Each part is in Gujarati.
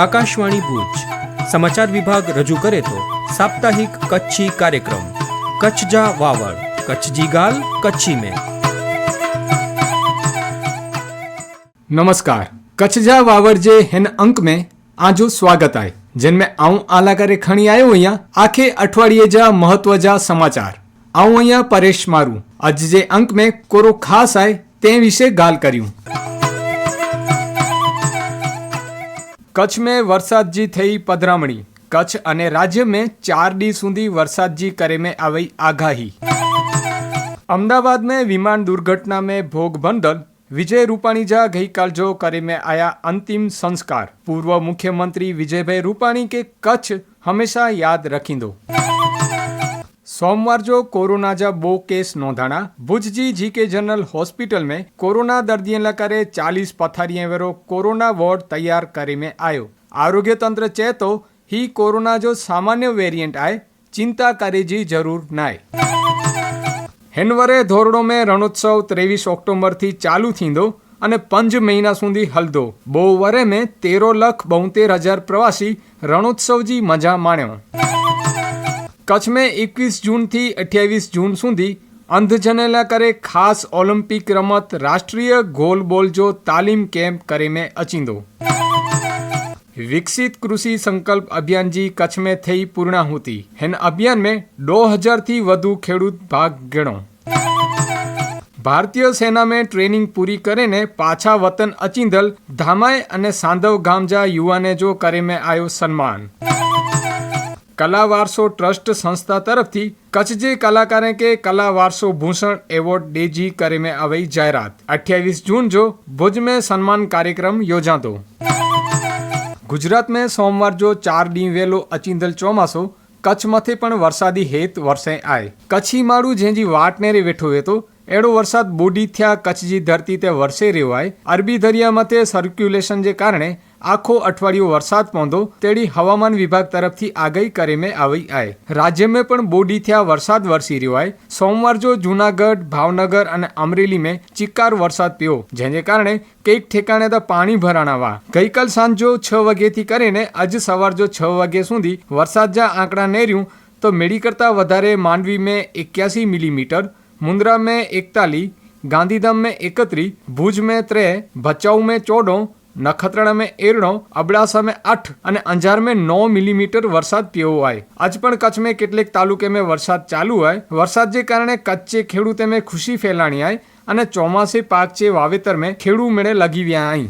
આકાશવાણી ભુજ. સમાચાર વિભાગ રજૂ કરે તો સાપ્તાહિક કચ્છી કાર્યક્રમ. કચ્છ જા વાવડ. કચ્છજી ગાલ, કચ્છી મેં નમસ્કાર. કચ્છ જા વાવડ જે હેન અંક મેં આજો સ્વાગત આય. જેનમે આઉં આલાકારે ખણી આયો અહીંયા આખે અઠવાડિયે જા મહત્વ જા સમાચાર. આઉં અહીંયા પરેશ મારું. આજ જે અંક મેં કોરો ખાસ આય તે વિશે ગાલ કર્યું. કચ્છ મેં વરસાદ જી થઈ પધરામણી. કચ્છ અને રાજ્ય મેં ચાર ડી સુધી વરસાદ જી કરે મેં આવી આગાહી. અમદાવાદ મેં વિમાન દુર્ઘટના મેં ભોગ બંદન વિજય રૂપાણી જા ગઈકાલ જો કરી મેં આયા અંતિમ સંસ્કાર. પૂર્વ મુખ્યમંત્રી વિજયભાઈ રૂપાણી કે કચ્છ હંમેશા યાદ રખી દો सोमवार जो कोरोना जा बो केस नोंधाणा भुज जी जीके जनरल हॉस्पिटल में कोरोना दर्दियुनि लाइ करे चालीस पथारीअ वारो कोरोना वार्ड तयारु करे में आयो आरोग्य तंत्र चए थो ही कोरोना जो सामान्य वेरिएंट आहे चिंता करे जी ज़रूरु न आहे हिन वरे धोरड़ो में रणोत्सव ત્રેવીસ ઓક્ટોબરથી ચાલુ થींदो અને પંજ મહિના સુધી હલદો બહુ વરે में તેરો લખ બોતેર હજાર પ્રવાસી રણોત્સવ जी મજા માણियो કચ્છમાં એકવીસ જૂનથી અઠ્યાવીસ જૂન સુધી અંધજનેલા કરે ખાસ ઓલિમ્પિક રમત રાષ્ટ્રીય ગોલ બોલજો તાલીમ કેમ્પ કરે મેં અચિંદો. વિકસિત કૃષि સંકલ્પ અભિયાન જી કચ્छ में થઈ પૂર્ણાહુતિ इन અભિયાન में दो हज़ार થી વધુ ખેડૂત ભાગ ગણો. ભારતીય સેના મેં ટ્રેનિંગ પૂરી કરીને પાછા વતન અચિંદલ ધામાય અને સાંધવ ગામજા યુવાને જો કરે મેં આયો સન્માન. કલા વારસો ટ્રસ્ટ સંસ્થા તરફથી કચ્છ જે કલાકારે કે કલા વારસો ભૂષણ એવોર્ડ ડેજી કરીમે આવી જાહેરાત. અઠ્યાવીસ જૂન જો ભુજ મેં સન્માન કાર્યક્રમ યોજાતો. ગુજરાત મેં સોમવાર જો ચાર ડી વેલો અચીંદલ ચોમાસો, કચ્છ મથે પણ વરસાદી હેત વરસે આય. કચ્છી માળું જેજી વાટનેરે વેઠો હતો એડો વરસાદ બોડી થયા કચ્છજી ધરતી તે વરસે રેવાય. અરબી દરિયા મથે સર્ક્યુલેશન જે કારણે આખો અઠવાડિયું વરસાદ પોંધો તેડી હવામાન વિભાગ તરફથી આગાહી કરીને આવી આય. રાજ્યમાં પણ બોડી થયા વરસાદ વરસી રહ્યો આય. સોમવાર જો જુનાગઢ, ભાવનગર અને અમરેલી મેં ચિક્કાર વરસાદ પીયો, જેને કારણે કંઈક ઠેકાણે તો પાણી ભરાણાવા. ગઈકાલ સાંજો છ વાગ્યેથી કરીને આજ સવાર જો છ વાગ્યા સુધી વરસાદ જ્યાં આંકડા નેર્યું, તો મેળી કરતાં વધારે માંડવી મેં એક્યાસી મિલીમીટર મુન્દ્રા મેં એકતાલી ગાંધીધામ મેં એકત્રી ભુજ મેં ત્રે ભચાઉ મેં ચોડો નખત્રાણા મેં એરણો અબડાસા મેં આઠ અને અંજાર મેં નવ મિલીમીટર વરસાદ તેવો આય આજ પણ કચ્છ મેં કેટલેક તાલુકે મેં વરસાદ ચાલુ આય વરસાદ જે કારણે કચ્છે ખેડૂતે મેં ખુશી ફેલાણી આય અને ચોમાસે પાક છે વાવેતર મેં ખેડૂ મેળે લગી વ્યા આઈ.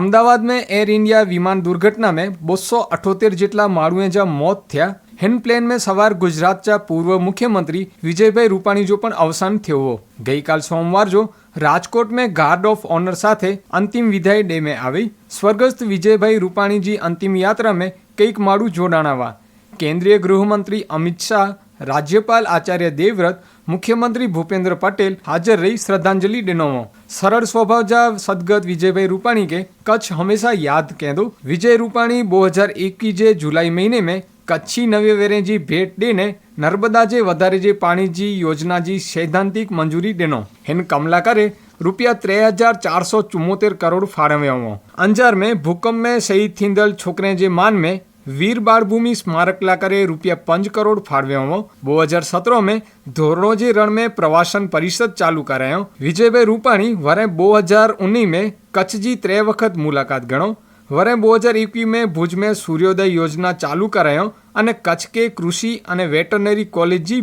અમદાવાદ મેં એર ઇન્ડિયા વિમાન દુર્ઘટના મેં બસો અઠોતેર જેટલા મારુએજા મોત થયા. હેન પ્લેન મેં સવાર ગુજરાતના પૂર્વ મુખ્યમંત્રી વિજયભાઈ રૂપાણી જો પણ અવસાન થયો. ગઈકાલ સોમવાર જો રાજકોટ મેં ગાર્ડ ઓફ ઓનર સાથે અંતિમ વિદાય ડે મેં આવી. સ્વર્ગસ્થ વિજયભાઈ રૂપાણીજી અંતિમ યાત્રા મેં કંઈક મારું જોડાણાવા. કેન્દ્રીય ગૃહમંત્રી અમિત શાહ, રાજ્યપાલ આચાર્ય દેવવ્રત, મુખ્યમંત્રી ભૂપેન્દ્ર પટેલ હાજર રહી શ્રદ્ધાંજલિ ડેનોમો. સરળ સ્વભાવ જા સદગત વિજયભાઈ રૂપાણી કે કચ્છ હંમેશા યાદ કહેદો. વિજય રૂપાણી બે હજાર એકવીસે જુલાઈ મહિને મેં કચ્છી નવે વેરેજી ભેટ દેને નર્મદાજે વધારેજે પાણીજી યોજનાજી સૈદ્ધાંતિક મંજૂરી દેનો, હેન કમલાકરે રૂપિયા ત્રે હજાર ચારસો ચુમ્મોતેર કરોડ ફાળવ્યો અંજાર મેં ભૂકંપ મેં શહીદ થિંદલ છોકરે જે માન મેં વીર બાળભૂમિ સ્મારક લાકરે રૂપિયા પંચ કરોડ ફાળવ્યો બે હજાર સતરો મેં ધોરણોજી રણ મેં પ્રવાસન પરિષદ ચાલુ કરાયો. વિજયભાઈ રૂપાણી વરે બે હજાર ઉન્ની મેં કચ્છજી ત્રે વખત મુલાકાત ગણો. વરે બે હજાર એકવી મેં ભુજ મેં સૂર્યોદય યોજના ચાલુ કરાયો. અને કચ્છ કે કૃષિ અને વેટરનરી કોલેજની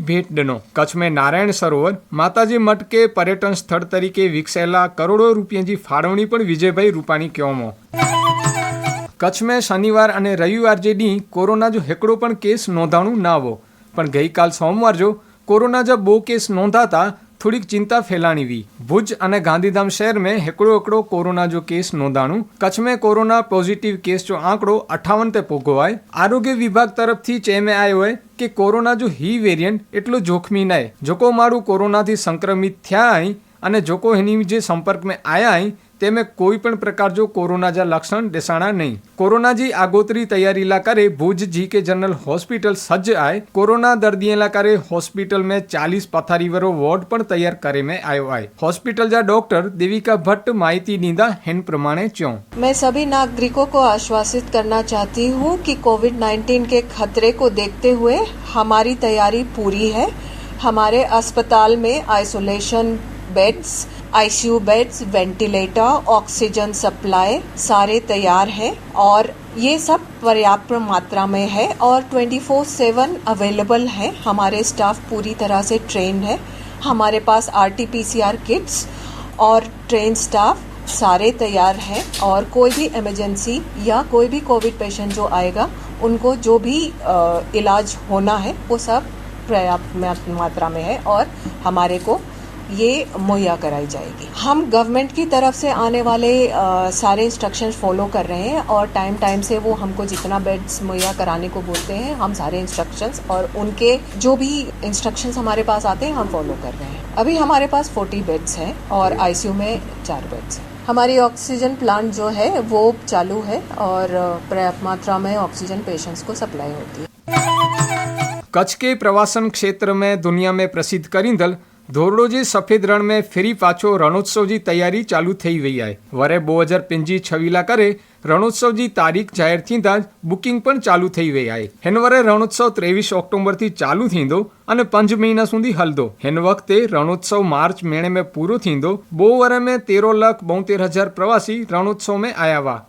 કચ્છ મેં નારાયણ સરોવર, માતાજી મટકે પર્યટન સ્થળ તરીકે વિકસેલા કરોડો રૂપિયાની ફાળવણી પણ વિજયભાઈ રૂપાણી કહેવામો. કચ્છ મેં શનિવાર અને રવિવાર જે ડી કોરોના જો હેકડો પણ કેસ નોંધાણું ના આવો. પણ ગઈકાલ સોમવાર જો કોરોના જો બહુ કેસ નોંધાતા થોડીક ચિંતા ફેલાણી हुई भुज અને ગાંધીધામ શહેરમાં મેં એકડો એકડો कोरोना जो નોંધાણું. કચ્છમાં કોરોના પોઝિટિવ કેસ જો આંકડો અઠાવન તે પોગવાય આરોગ્ય વિભાગ તરફથી ચેમે આવ્યો હોય કે કોરોના જો હી વેરિયન્ટ એટલો જોખમી નહીં જોકો મારું કોરોનાથી સંક્રમિત થયા અને જોકો એની જે સંપર્કમાં આવ્યા તેમે કોઈ પણ પ્રકાર જો કોરોના જા લક્ષણ દેસાણા નહીં કોરોના જી આગોતરી તૈયારી લા કરે ભુજ જી કે जनरल हॉस्पिटल सज्ज आए कोरोना दर्दी ला करे हॉस्पिटल में चालीस पथारी वारो वॉर्ड पण तैयार करे में आयो आए हॉस्पिटल जा डॉक्टर देविका भट्ट माहिती नींदा हिन प्रमाणे च्यों मैं सभी नागरिकों को आश्वासित करना चाहती हूँ कि कोविड 19 के खतरे को देखते हुए हमारी तैयारी पूरी है हमारे अस्पताल में isolation beds ICU beds ventilator oxygen supply सारे तैयार हैं और ये सब पर्याप्त मात्रा में है और 24/7 अवेलेबल है। हमारे स्टाफ पूरी तरह से ट्रेंड है। हमारे पास R T P C R kits और ट्रेन स्टाफ सारे तैयार हैं और कोई भी इमरजेंसी या कोई भी कोविड पेशेंट जो आएगा उनको जो भी अ, इलाज होना है वो सब पर्याप्त मात्रा में है और हमारे को ये मुहैया कराई जाएगी। हम गवर्नमेंट की तरफ़ से आने वाले अ, सारे इंस्ट्रक्शंस फॉलो कर रहे हैं और टाइम टाइम से वो हमको जितना बेड्स मुहैया कराने को बोलते हैं हम सारे इंस्ट्रक्शंस और उनके जो भी इंस्ट्रक्शंस हमारे पास आते हैं हम फॉलो कर रहे हैं। अभी हमारे पास 40 बेड्स हैं और आईसीयू में चार बेड्स हैं। हमारी ऑक्सीजन प्लांट जो है वो चालू है और पर्याप्त मात्रा में ऑक्सीजन पेशेंट्स को सप्लाई होती है। कच्छ के प्रवासन क्षेत्र में दुनिया में प्रसिद्ध करींदल ધોરડોજી સફેદ રણ મેં ફરી પાછો રણોત્સવજી તૈયારી ચાલુ થઈ ગઈ આય. વરે બો હજાર પિંજી છવીલા કરે રણોત્સવજી તારીખ જાહેર થીતા જ બુકિંગ પણ ચાલુ થઈ ગઈ આય. હેન વરે રણોત્સવ ત્રેવીસ ઓક્ટોબરથી ચાલુ થીંદો અને પંજ મહિના સુધી હલદો. હેન વખતે રણોત્સવ માર્ચ મેણે મેં પૂરો થીંદો બો વરે મેં તેરો લાખ બોતેર હજાર પ્રવાસી રણોત્સવ મેં આયાવા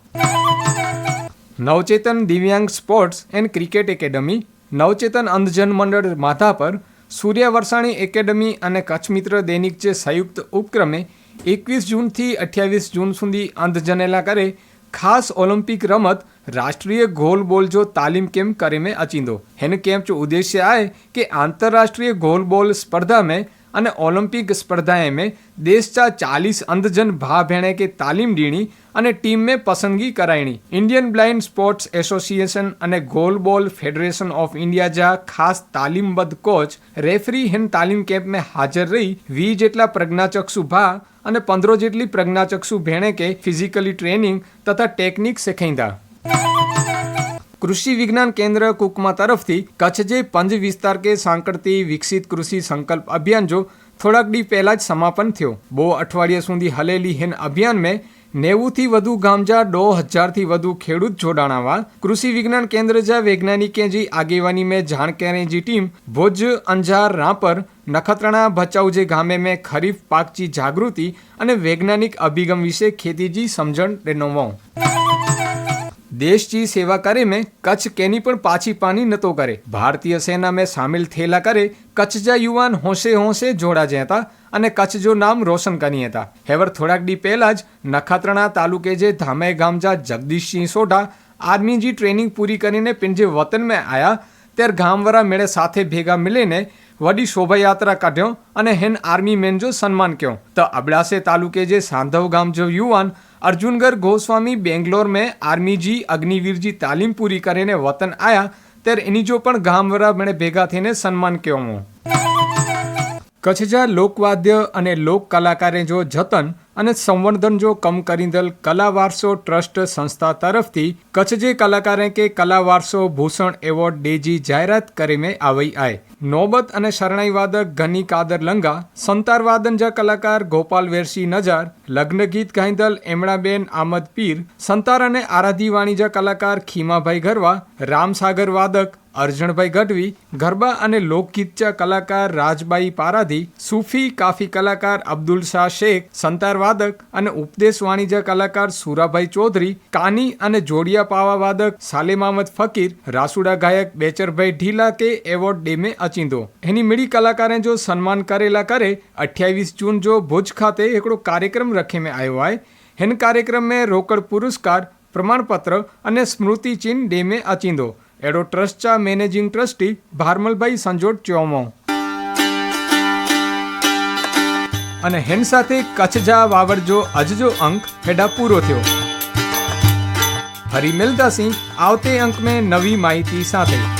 નવચેતન દિવ્યાંગ sports and cricket academy, Navchetan Andhjan Mandal માથા પર સૂર્ય વરસાણી એકેડમી અને કચ્છ મિત્ર દૈનિક જે સંયુક્ત ઉપક્રમે એકવીસ જૂનથી અઠ્યાવીસ જૂન સુધી અંધજનેલા કરે, ખાસ ઓલિમ્પિક રમત રાષ્ટ્રીય ગોલ બોલ જો તાલીમ કેમ્પ કરે મેં અચિંદો. હેન કેમ્પ જો ઉદ્દેશ્ય આય કે આંતરરાષ્ટ્રીય ગોલ બોલ સ્પર્ધા મેં અને ઓલિમ્પિક સ્પર્ધાએ મેં દેશચા ચાલીસ અંધજન ભા ભેણે કે તાલીમ દીણી અને ટીમને પસંદગી કરાયણી. ઇન્ડિયન બ્લાઇન્ડ સ્પોર્ટ્સ એસોસિએશન અને ગોલબોલ ફેડરેશન ઓફ ઇન્ડિયા જા ખાસ તાલીમબદ્ધ કોચ, રેફરી હેન તાલીમ કેમ્પમાં હાજર રહી, વી જેટલા પ્રજ્ઞાચક્ષુ ભા અને પંદરો જેટલી પ્રજ્ઞાચક્ષુ ભેણે કે ફિઝિકલી ટ્રેનિંગ તથા ટેકનિક શીખાઈદા કૃષિ વિજ્ઞાન કેન્દ્ર કુકમા તરફથી કચ્છ જે પંજ વિસ્તાર કે સાંકળતી વિકસિત કૃષિ સંકલ્પ અભિયાન જો થોડાક દી પહેલા જ સમાપન થયો. બો અઠવાડિયા સુધી હલેલી હેન અભિયાન મેં નેવુંથી વધુ ગામજા દો હજારથી વધુ ખેડૂત જોડાણાવા કૃષિ વિજ્ઞાન કેન્દ્ર જા વૈજ્ઞાનિકે જી આગેવાની में કરે જી ટીમ ભુજ અંજાર રાપર નખત્રાણા ભચાઉ જે ગામે મેં ખરીફ પાકચી જાગૃતિ અને વૈજ્ઞાનિક અભિગમ વિશે ખેતીજી સમજણ રેનોવો દેશજી સેવા કરે મેં, કચ્છ કેની પણ પાછી પાની નતો કરે. ભારતીય સેના મેં સામેલ થેલા કરે કચ્છ જા યુવાન હોંશે હોંશે જોડા જતા અને કચ્છ જો નામ રોશન કરી હતા. હેવર થોડાક દી પહેલાં જ નખાત્રણા તાલુકે જે ધામે ગામજા જગદીશસિંહ સોઢા આર્મીજી ટ્રેનિંગ પૂરી કરીને પિંજે વતન મેં આયા, ત્યારે ગામવાળા મેળે સાથે ભેગા મિલીને વડી શોભાયાત્રા કાઢ્યો અને હેન આર્મી મેન જો સન્માન કહ્યો તો અબડાસે તાલુકે જે સાંધવ ગામ જો યુવાન અર્જુનગર ગોસ્વામી બેંગ્લોર મેં આર્મીજી અગ્નિવીરજી તાલીમ પૂરી કરીને વતન આયા ત્યારે એની જો પણ ગામવાળા મેળે ભેગા થઈને સન્માન કહેવું કચ્છ જા લોકવાદ્ય અને લોક કલાકારે જો જતન અને સંવર્ધન જો કમ કરીદલ કલા વારસો ટ્રસ્ટ સંસ્થા તરફથી કચ્છ જે કલાકારે કે કલા વારસો ભૂષણ એવોર્ડ ડેજી જાહેરાત કરીને આવી આય. નોબત અને શરણાઈ વાદક ઘની કાદર લંગા સંતારવાદન જા કલાકાર ગોપાલ વેરસી નજાર, લગ્નગીત ગાંધલ એમણાબેન આમદ પીર, સંતાર અને આરાધી વાણી કલાકાર ખીમાભાઈ ગરવા, રામસાગર વાદક અર્જણભાઈ ગઢવી, ગરબા અને લોકગીતચા કલાકાર રાજબાઈ પારાધી, સૂફી કાફી કલાકાર અબ્દુલ શાહ શેખ સંતાર વાદક અને ઉપદેશ વાણિજ્ય કલાકાર સુરાભાઈ ચૌધરી, કાની અને જોડિયા પાવા વાદક સાલેમ અહમદ ફકીર, રાસુડા ગાયક બેચરભાઈ ઢીલા કે એવોર્ડ ડે में અચીંદો એની મિડી કલાકારે જો સન્માન કરેલા કરે અઠ્યાવીસ જૂન જો ભુજ ખાતે हिकिड़ो कार्यक्रम रखे में आयो आहे हिन कार्यक्रम में रोकड़ पुरस्कार પ્રમાણપત્ર અને સ્મૃતિ ચિહ્ન ડે में અચીંદો એડો ટ્રસ્ટ चा મેનેજિંગ ટ્રસ્ટી ભારમલભાઈ સંજોટ ચોમો અને હેન સાથે કચ્છ જા વાવડ જો અજજો અંક હેડા પૂરો થયો ફરી મિલતા સિંહ આવતે અંક में નવી માહિતી સાથે